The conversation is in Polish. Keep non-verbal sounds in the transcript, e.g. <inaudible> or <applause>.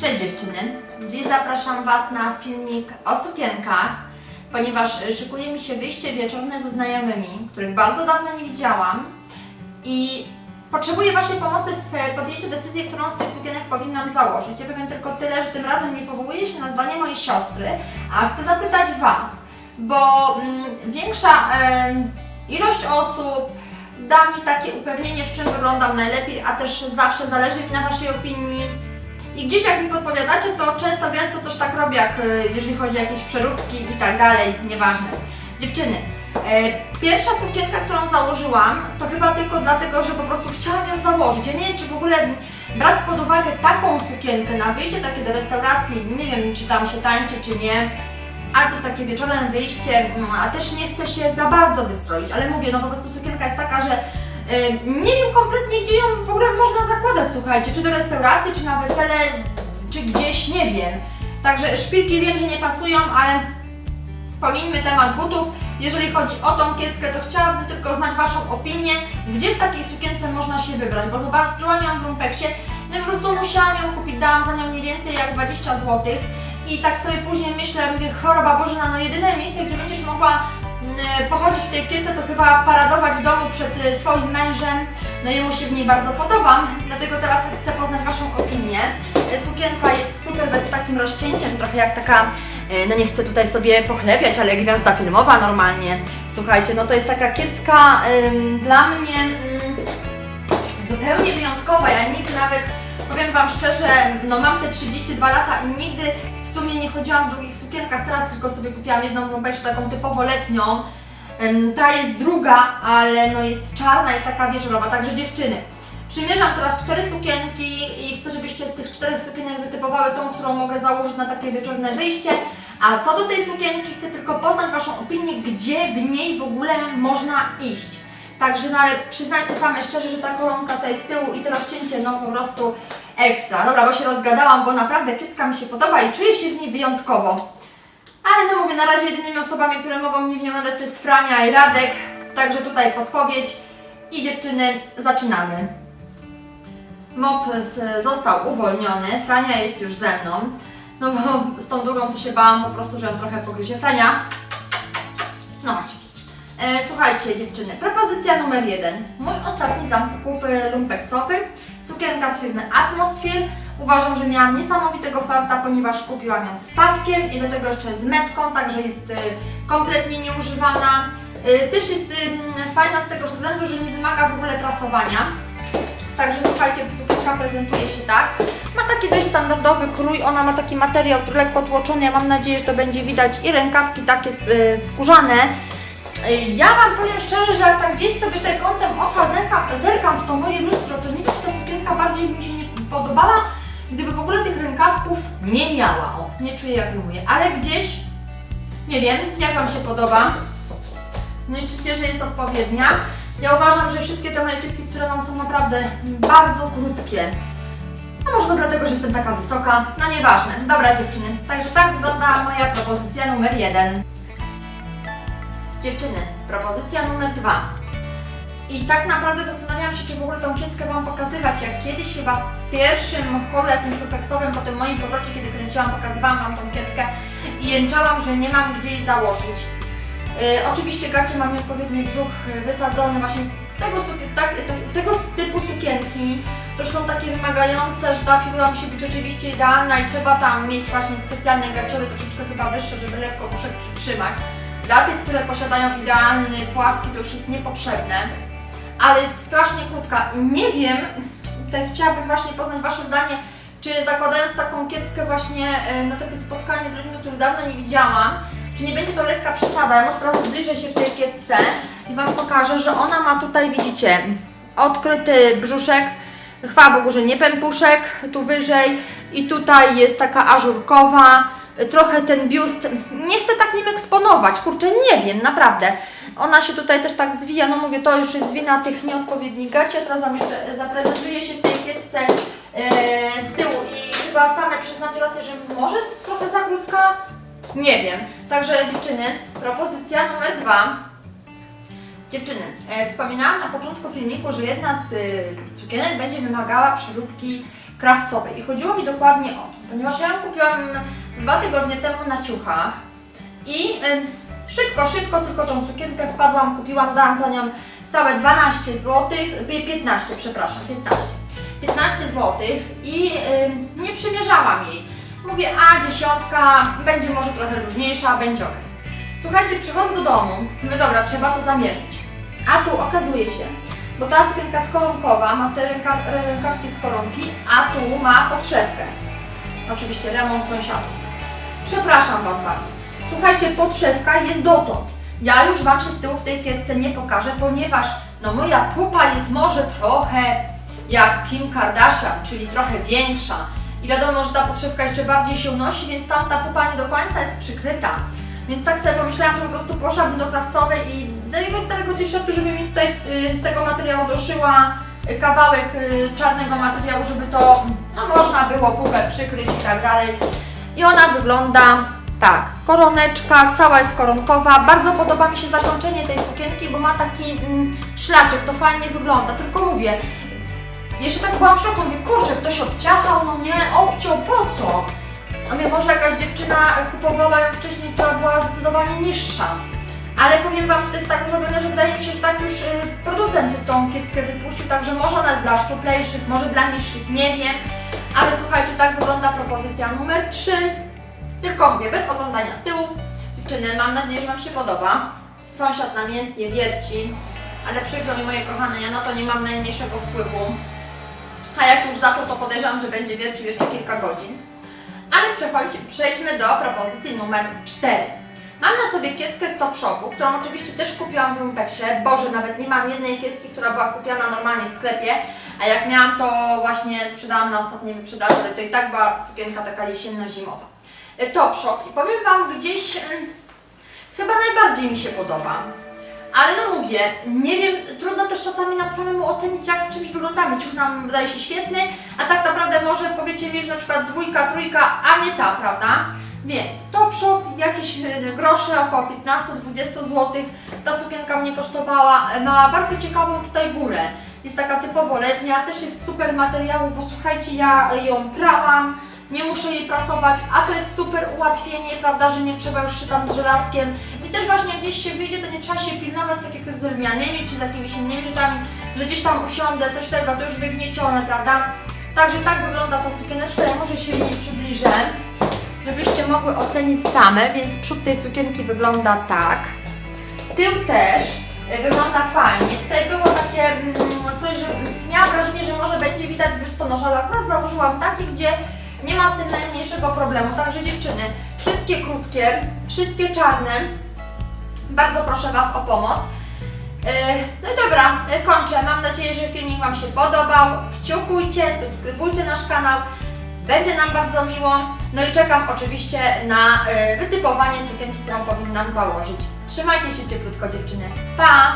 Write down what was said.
Cześć dziewczyny! Dziś zapraszam Was na filmik o sukienkach, ponieważ szykuje mi się wyjście wieczorne ze znajomymi, których bardzo dawno nie widziałam i potrzebuję Waszej pomocy w podjęciu decyzji, którą z tych sukienek powinnam założyć. Ja powiem tylko tyle, że tym razem nie powołuję się na zdanie mojej siostry, a chcę zapytać Was, bo mm, większa ilość osób da mi takie upewnienie, w czym wyglądam najlepiej, a też zawsze zależy mi na Waszej opinii. I gdzieś jak mi podpowiadacie, to często gęsto coś tak robię, jak y, jeżeli chodzi o jakieś przeróbki i tak dalej, nieważne. Dziewczyny, e, pierwsza sukienka, którą założyłam, to chyba tylko dlatego, że po prostu chciałam ją założyć. Ja nie wiem, czy w ogóle brać pod uwagę taką sukienkę na wyjście takie do restauracji, nie wiem, czy tam się tańczy, czy nie. Ale to jest takie wieczorne wyjście, no, a też nie chcę się za bardzo wystroić, ale mówię, no po prostu sukienka jest taka, że nie wiem kompletnie gdzie ją w ogóle można zakładać, słuchajcie, czy do restauracji, czy na wesele, czy gdzieś, nie wiem. Także szpilki wiem, że nie pasują, ale pomińmy temat butów. Jeżeli chodzi o tą kieckę, to chciałabym tylko znać Waszą opinię, gdzie w takiej sukience można się wybrać, bo zobaczyłam ją w lumpeksie, no i po prostu musiałam ją kupić, dałam za nią nie więcej jak 20 zł i tak sobie później myślę, mówię, choroba Bożena, no jedyne miejsce, gdzie będziesz mogła pochodzić w tej kiece, to chyba paradować w domu przed y, swoim mężem, no i mu się w niej bardzo podobam, dlatego teraz chcę poznać Waszą opinię. Y, Sukienka jest super bez takim rozcięciem, trochę jak taka, y, no nie chcę tutaj sobie pochlebiać, ale gwiazda filmowa normalnie. Słuchajcie, no to jest taka kiecka ym, dla mnie ym, zupełnie wyjątkowa. Ja nigdy nawet, powiem Wam szczerze, no mam te 32 lata i nigdy sumie nie chodziłam w długich sukienkach. Teraz tylko sobie kupiłam jedną lumpeczkę taką typowo letnią. Ta jest druga, ale no jest czarna, jest taka wieczorowa, także dziewczyny. Przymierzam teraz cztery sukienki i chcę, żebyście z tych czterech sukienek wytypowały tą, którą mogę założyć na takie wieczorne wyjście. A co do tej sukienki, chcę tylko poznać Waszą opinię, gdzie w niej w ogóle można iść. Także, no ale przyznajcie same szczerze, że ta koronka tutaj z tyłu i to rozcięcie, no po prostu ekstra. Dobra, bo się rozgadałam, bo naprawdę kiecka mi się podoba i czuję się w niej wyjątkowo. Ale no mówię, na razie jedynymi osobami, które mogą mnie w nią nadać to jest Frania i Radek. Także tutaj podpowiedź. I dziewczyny, zaczynamy. Mop został uwolniony, Frania jest już ze mną. No bo <laughs> z tą długą to się bałam po prostu, że ją trochę pogryzie. Frania, no chodź. E, słuchajcie dziewczyny, propozycja numer jeden. Mój ostatni zakup e, lumpeksowy, sukienka z firmy Atmosphere. Uważam, że miałam niesamowitego farta, ponieważ kupiłam ją z paskiem i do tego jeszcze z metką, także jest e, kompletnie nieużywana. E, też jest fajna z tego względu, że nie wymaga w ogóle prasowania. Także słuchajcie, sukienka prezentuje się tak. Ma taki dość standardowy krój, ona ma taki materiał lekko tłoczony, ja mam nadzieję, że to będzie widać i rękawki takie y, skórzane. Y, Ja Wam powiem szczerze, że jak tak gdzieś sobie tutaj kątem oka zerkam, zerkam w to moje lustro, to nie bardziej mi się nie podobała, gdyby w ogóle tych rękawków nie miała. O, nie czuję jak mówię, ale gdzieś, nie wiem, jak Wam się podoba. Myślicie, że jest odpowiednia? Ja uważam, że wszystkie te moje kiecki, które mam są naprawdę bardzo krótkie. A może to dlatego, że jestem taka wysoka? No nieważne. Dobra dziewczyny, także tak wygląda moja propozycja numer jeden. Dziewczyny, propozycja numer dwa. I tak naprawdę zastanawiałam się, czy w ogóle tą kieckę Wam pokazywać, jak kiedyś chyba w pierwszym holu jakimś lupeksowym, po tym moim powrocie, kiedy kręciłam, pokazywałam Wam tą kieckę i jęczałam, że nie mam gdzie jej założyć. E, oczywiście gacie mam nieodpowiedni brzuch wysadzony właśnie tego, tak, te- tego typu sukienki, to są takie wymagające, że ta figura musi być rzeczywiście idealna i trzeba tam mieć właśnie specjalne gaciory, troszeczkę chyba wyższe, żeby lekko brzuszek przytrzymać. Dla tych, które posiadają idealny, płaski, to już jest niepotrzebne, ale jest strasznie krótka nie wiem, tutaj chciałabym właśnie poznać Wasze zdanie, czy zakładając taką kieckę właśnie e, na takie spotkanie z ludźmi, których dawno nie widziałam, czy nie będzie to lekka przesada? Ja może teraz zbliżę się w tej kietce i Wam pokażę, że ona ma tutaj, widzicie, odkryty brzuszek, chwała Bogu, że nie pępuszek, tu wyżej i tutaj jest taka ażurkowa, trochę ten biust, nie chcę tak nim eksponować, kurczę, nie wiem, naprawdę. Ona się tutaj też tak zwija, no mówię, to już jest wina tych nieodpowiednich gaci, teraz Wam jeszcze zaprezentuję się w tej kietce e, z tyłu i chyba same przyznacie rację, że może trochę za krótka, nie wiem. Także dziewczyny, propozycja numer dwa. Dziewczyny, e, wspominałam na początku filmiku, że jedna z sukienek będzie wymagała przeróbki krawcowej i chodziło mi dokładnie o to. ponieważ ja ją kupiłam dwa tygodnie temu na ciuchach i szybko, szybko tylko tą sukienkę wpadłam, kupiłam, dałam za nią całe 12 zł, 15, przepraszam, 15. 15 zł i nie przymierzałam jej. Mówię, a dziesiątka, będzie może trochę luźniejsza, będzie ok. Słuchajcie, przychodzę do domu, mówię, dobra, trzeba to zamierzyć. A tu okazuje się, bo ta sukienka jest koronkowa, ma te ręka, rękawki z koronki, a tu ma podszewkę. Oczywiście remont sąsiadów. Przepraszam Was bardzo. Słuchajcie, podszewka jest dotąd. Ja już Wam się z tyłu w tej kietce nie pokażę, ponieważ no moja pupa jest może trochę jak Kim Kardashian, czyli trochę większa. I wiadomo, że ta podszewka jeszcze bardziej się unosi, więc tam ta pupa nie do końca jest przykryta. Więc tak sobie pomyślałam, że po prostu poszłabym do krawcowej i z jakiegoś starego t-shirtu, żeby mi tutaj y, z tego materiału doszyła y, kawałek y, czarnego materiału, żeby to no, można było pupę przykryć i tak dalej. I ona wygląda tak, koroneczka, cała jest koronkowa. Bardzo podoba mi się zakończenie tej sukienki, bo ma taki mm, szlaczek, to fajnie wygląda. Tylko mówię, jeszcze tak byłam w szoku, mówię, kurczę, ktoś obciachał, no nie, obciął, po co? A mnie może jakaś dziewczyna kupowała ją wcześniej, która była zdecydowanie niższa. Ale powiem Wam, że to jest tak zrobione, że wydaje mi się, że tak już y, producent tą kieckę wypuścił, także może ona jest dla szczuplejszych, może dla niższych, nie wiem. Ale słuchajcie, tak wygląda propozycja numer 3. Tylko mówię, bez oglądania z tyłu. Dziewczyny, mam nadzieję, że Wam się podoba. Sąsiad namiętnie wierci, ale przykro mi moje kochane, ja na to nie mam najmniejszego wpływu. A jak już zaczął, to podejrzewam, że będzie wiercił jeszcze kilka godzin. Ale przejdźmy do propozycji numer 4. Mam na sobie kieckę z Top Shopu, którą oczywiście też kupiłam w Lumpeksie. Boże, nawet nie mam jednej kiecki, która była kupiona normalnie w sklepie. A jak miałam, to właśnie sprzedałam na ostatniej wyprzedaży, ale to i tak była sukienka taka jesienno-zimowa. E, Top Shop. I powiem Wam, gdzieś chyba najbardziej mi się podoba. Ale no mówię, nie wiem, trudno też czasami nam samemu ocenić, jak w czymś wyglądamy. Ciuch nam wydaje się świetny, a tak naprawdę może powiecie mi, że na przykład dwójka, trójka, a nie ta, prawda? Więc Topshop, jakieś e, grosze, około 15-20 zł. Ta sukienka mnie kosztowała. E, Ma bardzo ciekawą tutaj górę. Jest taka typowo letnia, też jest super materiału, bo słuchajcie, ja ją prałam, nie muszę jej prasować, a to jest super ułatwienie, prawda, że nie trzeba już się tam z żelazkiem. I też właśnie jak gdzieś się wyjdzie, to nie trzeba się pilnować tak jak z lnianymi czy z jakimiś innymi rzeczami, że gdzieś tam usiądę, coś tego, to już wygniecione, prawda? Także tak wygląda ta sukieneczka, ja może się jej przybliżę, żebyście mogły ocenić same, więc przód tej sukienki wygląda tak. Tył też e, wygląda fajnie. Tutaj było takie mm, coś, że miałam wrażenie, że może będzie widać biustonosz, ale akurat założyłam takie, gdzie nie ma z tym najmniejszego problemu. Także dziewczyny, wszystkie krótkie, wszystkie czarne. Bardzo proszę Was o pomoc. E, No i dobra, e, kończę. Mam nadzieję, że filmik Wam się podobał. Kciukujcie, subskrybujcie nasz kanał. Będzie nam bardzo miło. No i czekam oczywiście na e, wytypowanie sukienki, którą powinnam założyć. Trzymajcie się cieplutko dziewczyny. Pa!